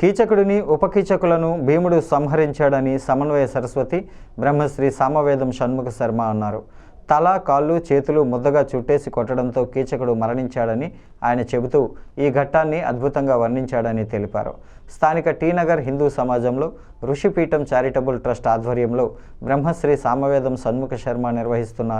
కీచకుడిని ఉపకీచకులను భీముడు సంహరించాడని సమన్వయ సరస్వతి బ్రహ్మశ్రీ సామవేదం షణ్ముఖ శర్మ అన్నారు. తల కాళ్ళు చేతులు ముద్దగా చుట్టేసి కొట్టడంతో కీచకుడు మరణించాడని ఆయన చెబుతూ ఈ ఘట్టాన్ని అద్భుతంగా వర్ణించాడని తెలిపారు. స్థానిక టీనగర్ హిందూ సమాజంలో ఋషిపీఠం చారిటబుల్ ట్రస్ట్ ఆధ్వర్యంలో బ్రహ్మశ్రీ సామవేదం షణ్ముఖ శర్మ నిర్వహిస్తున్న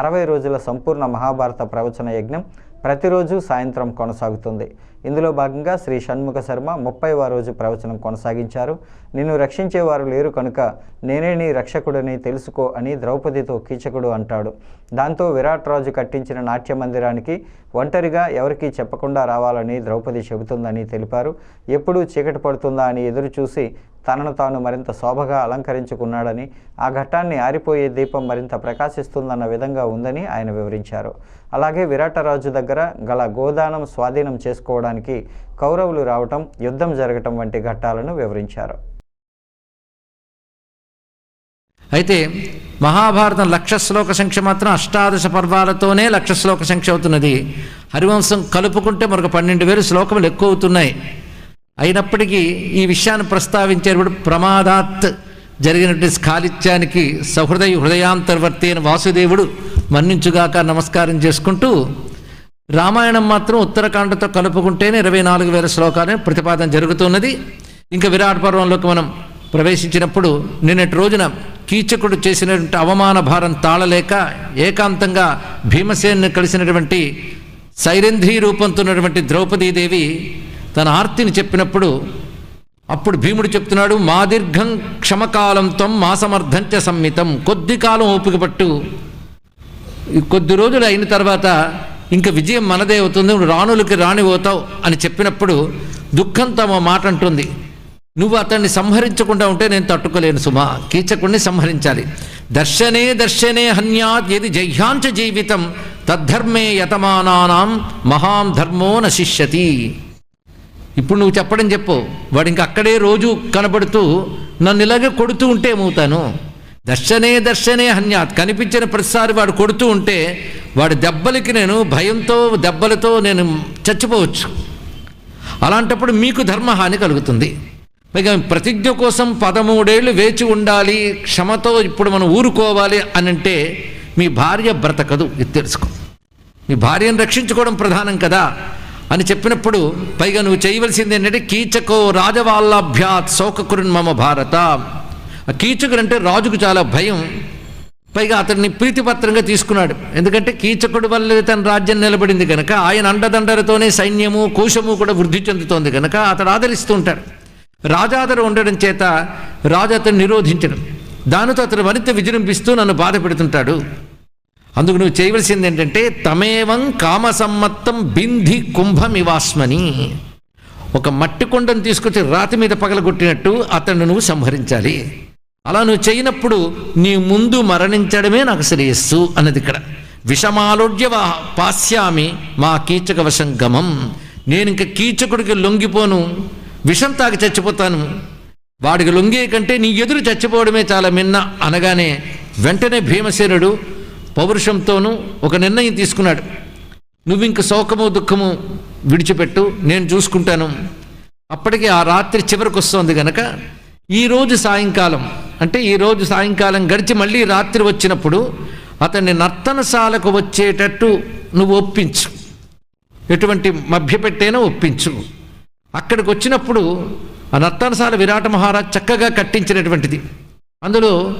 అరవై రోజుల సంపూర్ణ మహాభారత ప్రవచన యజ్ఞం ప్రతిరోజు సాయంత్రం కొనసాగుతుంది. ఇందులో భాగంగా శ్రీ షణ్ముఖ శర్మ ముప్పైవ రోజు ప్రవచనం కొనసాగించారు. నిన్ను రక్షించేవారు లేరు కనుక నేనే నీ రక్షకుడని తెలుసుకో అని ద్రౌపదితో కీచకుడు అంటాడు. దాంతో విరాట్ రాజు కట్టించిన నాట్య మందిరానికి ఒంటరిగా ఎవరికీ చెప్పకుండా రావాలని ద్రౌపది చెబుతుందని తెలిపారు. ఎప్పుడు చీకటి పడుతుందా అని ఎదురు చూసి తనను తాను మరింత శోభగా అలంకరించుకున్నాడని ఆ ఘట్టాన్ని ఆరిపోయే దీపం మరింత ప్రకాశిస్తుందన్న విధంగా ఉందని ఆయన వివరించారు. అలాగే విరాటరాజు దగ్గర గల గోదానం స్వాధీనం చేసుకోవడానికి కౌరవులు రావటం యుద్ధం జరగటం వంటి ఘట్టాలను వివరించారు. అయితే మహాభారతం లక్ష శ్లోక సంఖ్య మాత్రం అష్టాదశ పర్వాలతోనే లక్ష శ్లోక సంఖ్య అవుతున్నది. హరివంశం కలుపుకుంటే మరొక పన్నెండు వేలు శ్లోకములు ఎక్కువ అవుతున్నాయి అయినప్పటికీ ఈ విషయాన్ని ప్రస్తావించేటప్పుడు ప్రమాదాత్ జరిగినటువంటి స్ఖాళిత్యానికి సహృదయ హృదయాంతర్వర్తి అయిన వాసుదేవుడు మన్నించుగాక నమస్కారం చేసుకుంటూ రామాయణం మాత్రం ఉత్తరాఖండతో కలుపుకుంటేనే ఇరవై నాలుగు వేల శ్లోకాలే ప్రతిపాదన జరుగుతున్నది. ఇంకా విరాట్ పర్వంలోకి మనం ప్రవేశించినప్పుడు నిన్నటి రోజున కీచకుడు చేసినటువంటి అవమాన భారం తాళలేక ఏకాంతంగా భీమసేన్ని కలిసినటువంటి సైరంధ్రీ రూపంతో ఉన్నటువంటి ద్రౌపదీదేవి తన ఆర్తిని చెప్పినప్పుడు అప్పుడు భీముడు చెప్తున్నాడు మా దీర్ఘం క్షమకాలంతో మాసమర్థంచ సమ్మితం. కొద్ది కాలం ఓపిక పట్టు. కొద్ది రోజులు అయిన తర్వాత ఇంకా విజయం మనదే అవుతుంది నువ్వు రాణులకి రాణిపోతావు అని చెప్పినప్పుడు దుఃఖంతో మా మాట అంటుంది. నువ్వు అతన్ని సంహరించకుండా ఉంటే నేను తట్టుకోలేను సుమా. కీచకుణ్ణి సంహరించాలి. దర్శనే దర్శనే హన్యాత్ యది జహ్యాంచ జీవితం తద్ధర్మే యతమానానాం మహాం ధర్మో నశిష్యతి. ఇప్పుడు నువ్వు చెప్పడం చెప్పు. వాడు ఇంకా అక్కడే రోజు కనబడుతూ నన్ను ఇలాగే కొడుతూ ఉంటే ఏమవుతాను? దర్శనే దర్శనే హన్యాత్ కనిపించిన ప్రతిసారి వాడు కొడుతూ ఉంటే వాడి దెబ్బలకి నేను భయంతో దెబ్బలతో నేను చచ్చిపోవచ్చు. అలాంటప్పుడు మీకు ధర్మహాని కలుగుతుంది. పైగా ప్రతిజ్ఞ కోసం పదమూడేళ్ళు వేచి ఉండాలి క్షమతో ఇప్పుడు మనం ఊరుకోవాలి అని అంటే మీ భార్య బ్రతకదు ఇది తెలుసుకో. మీ భార్యను రక్షించుకోవడం ప్రధానం కదా. అని చెప్పినప్పుడు పైగా నువ్వు చేయవలసింది ఏంటంటే కీచకో రాజవాళ్ళాభ్యాత్ శోకకురున్ మమ భారత. ఆ కీచకుడు అంటే రాజుకు చాలా భయం. పైగా అతన్ని ప్రీతిపత్రంగా తీసుకున్నాడు. ఎందుకంటే కీచకుడు వల్ల తన రాజ్యం నిలబడింది కనుక ఆయన అండదండలతోనే సైన్యము కోశము కూడా వృద్ధి చెందుతోంది కనుక అతడు ఆదరిస్తూ ఉంటాడు. రాజాదరు ఉండడం చేత రాజు అతను నిరోధించడం. దానితో అతను మరింత విజృంభిస్తూ నన్ను బాధ పెడుతుంటాడు. అందుకు నువ్వు చేయవలసింది ఏంటంటే తమేవం కామసమ్మత్తం బింధి కుంభమివాస్మని. ఒక మట్టి కొండను తీసుకొచ్చి రాతి మీద పగలగొట్టినట్టు అతన్ని నువ్వు సంహరించాలి. అలా నువ్వు చేయనప్పుడు నీ ముందు మరణించడమే నాకు శ్రేయస్సు అన్నది ఇక్కడ. విషమాలోడ్య పాస్యామి మా కీచక వశంగమం నేను ఇంక కీచకుడికి లొంగిపోను విషం తాగి చచ్చిపోతాను. వాడికి లొంగే కంటే నీ ఎదురు చచ్చిపోవడమే చాలా మిన్న అనగానే వెంటనే భీమసేనుడు పౌరుషంతోనూ ఒక నిర్ణయం తీసుకున్నాడు. నువ్వు ఇంక శోకము దుఃఖము విడిచిపెట్టు నేను చూసుకుంటాను. అప్పటికి ఆ రాత్రి చివరికి వస్తుంది గనక ఈరోజు సాయంకాలం అంటే ఈరోజు సాయంకాలం గడిచి మళ్ళీ రాత్రి వచ్చినప్పుడు అతన్ని నర్తనశాలకు వచ్చేటట్టు నువ్వు ఒప్పించు. ఎటువంటి మభ్యపెట్టైనా ఒప్పించు. అక్కడికి వచ్చినప్పుడు ఆ నర్తనశాల విరాట మహారాజ్ చక్కగా కట్టించినటువంటిది. అందులో